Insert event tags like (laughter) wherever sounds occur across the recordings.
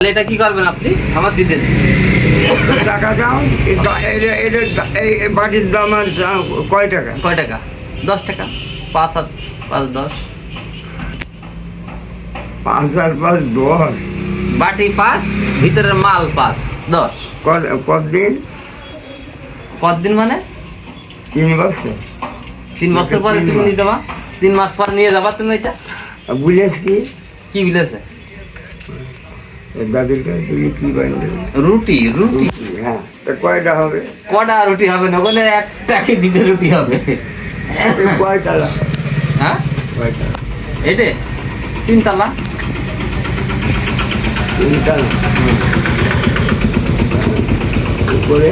তাহলে এটা কি করবেন আপনি? আমার দিতেন টাকা দাও এই বাটির দাম আর কয় টাকা? কয় টাকা? দশ টাকা? পাঁচ হাত পাঁচ দশ? পাঁচ আর পাঁচ দশ। বাটি পাঁচ ভিতরের মাল পাঁচ দশ। কত কতদিন? কতদিন মানে? তিন বছর। তিন বছর পরে তুমি। নিয়ে যাবা। তিন মাস পর নিয়ে যাবা তুমি এটা? বুঝেছ কি? কি বিলেছে কাছে তুমি কি বানবে রুটি রুটি। হ্যাঁ। তা কয়টা হবে? কটা রুটি হবে? না ওখানে একটা কি দুটো রুটি হবে? কয়তলা? হ্যাঁ? কয়তলা? এটে তিনতলা। তিনতলা? উপরে?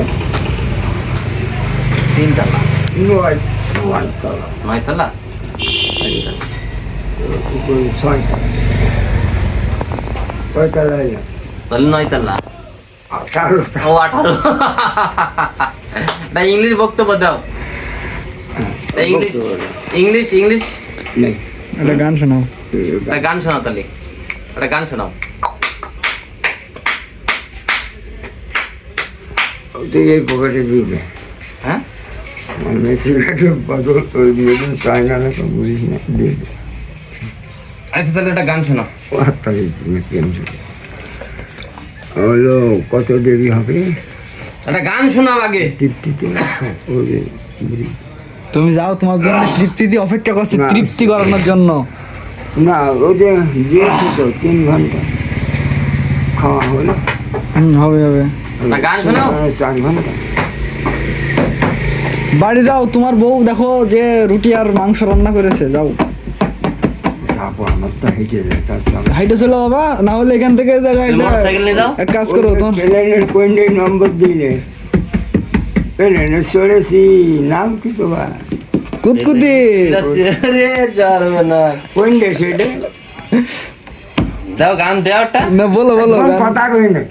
তিনতলা। নয় নয়তলা। নয়তলা? আচ্ছা। উপরে ছয়তলা। তাহলে ও আঠারো। ইংলিশ বক্তব্য দাও। English English English? একটা গান শোনাও। একটা গান শোনাও তাহলে। একটা গান শোনাও। তুই এই পকেটে দিবে। হ্যাঁ? বদল চায় না বুঝিস না দিয়ে। আচ্ছা তাহলে একটা গান হলো কত দেরি হবে? একটা গান শোনাও আগে। তৃপ্তিতে। তুমি যাও তোমার জন্য তৃপ্তি দিয়ে অপেক্ষা করছে তৃপ্তি করানোর জন্য। না ওই যে দিয়েছি তো তিন ঘণ্টা। খাওয়া হলো। হুম হবে হবে। গান শোনাও। চার ঘণ্টা। বাড়ি যাও তোমার বউ দেখো যে রুটি আর মাংস রান্না করেছে যাও। যাব আমার তো হেঁটে যায় হাইটে চলো বাবা না হলে এখান থেকে দেখো একটা- মোটরসাইকেল নিয়ে যাও। এক কাজ করো তোমার প্লেনের কোয়েন্ডে নম্বর দিলে? প্লেনে চড়েছি নাম কি তোমার? কুতকুতি। রে জানবে না। কোয়েন্ডে সেটে? দাও গান না বলো বলো। কথা কই না।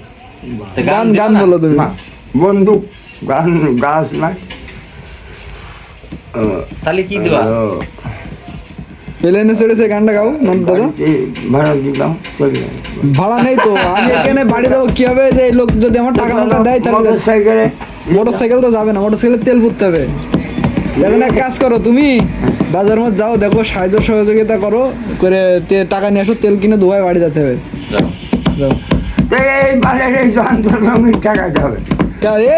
গান গান বলো তুমি। না, গান গাছ না? ও, তাহলে কি ও, প্লেনে চড়েছে গানটা গাও নন্দ দাদা। ভাড়া দিলাম চলে ভাড়া নেই তো আমি এখানে বাড়ি যাব কি হবে যে লোক যদি আমার টাকা মাকা দেয় তাহলে মোটর সাইকেলে মোটর সাইকেল তো যাবে না মোটর সাইকেলে তেল ভরতে হবে। এখন এক কাজ করো তুমি বাজার মধ্যে যাও দেখো সাহায্য সহযোগিতা করো করে টাকা নিয়ে আসো তেল কিনে দুবাই বাড়ি যেতে হবে। যাও। এই বাজারে এই টাকা যাবে।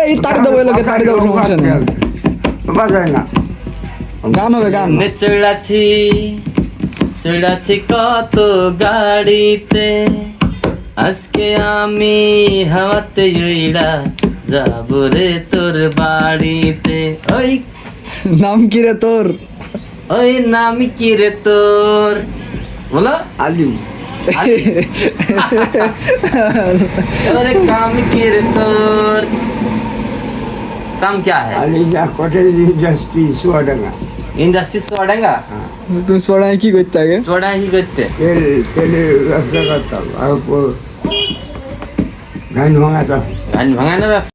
এই তাড়ি দেবো লোকে তাড়ি দেবো সমস্যা নেই। বাজারে না। গান হবে গান চড়াছি চড়াছি কত গাড়িতে। আজকে আমি হাওয়াতে ইড়া যাব রে তোর বাড়িতে। ওই নাম কি রে তোর? ওই নাম কি রে তোর? বলো। আলিম। (laughs) কাম কি রে তোর? काम क्या है আলি যা কটেজ ইন্ডাস্ট্রি চুয়াডাঙ্গা इंडस्ट्री सोडेगा তুমি সোড়ায় কি করতে আগে सोडा ही करते তেল তেলের ব্যবসা করতাম আর উপর ধান ভাঙাতাম গান ভাঙানোর ব্যবসা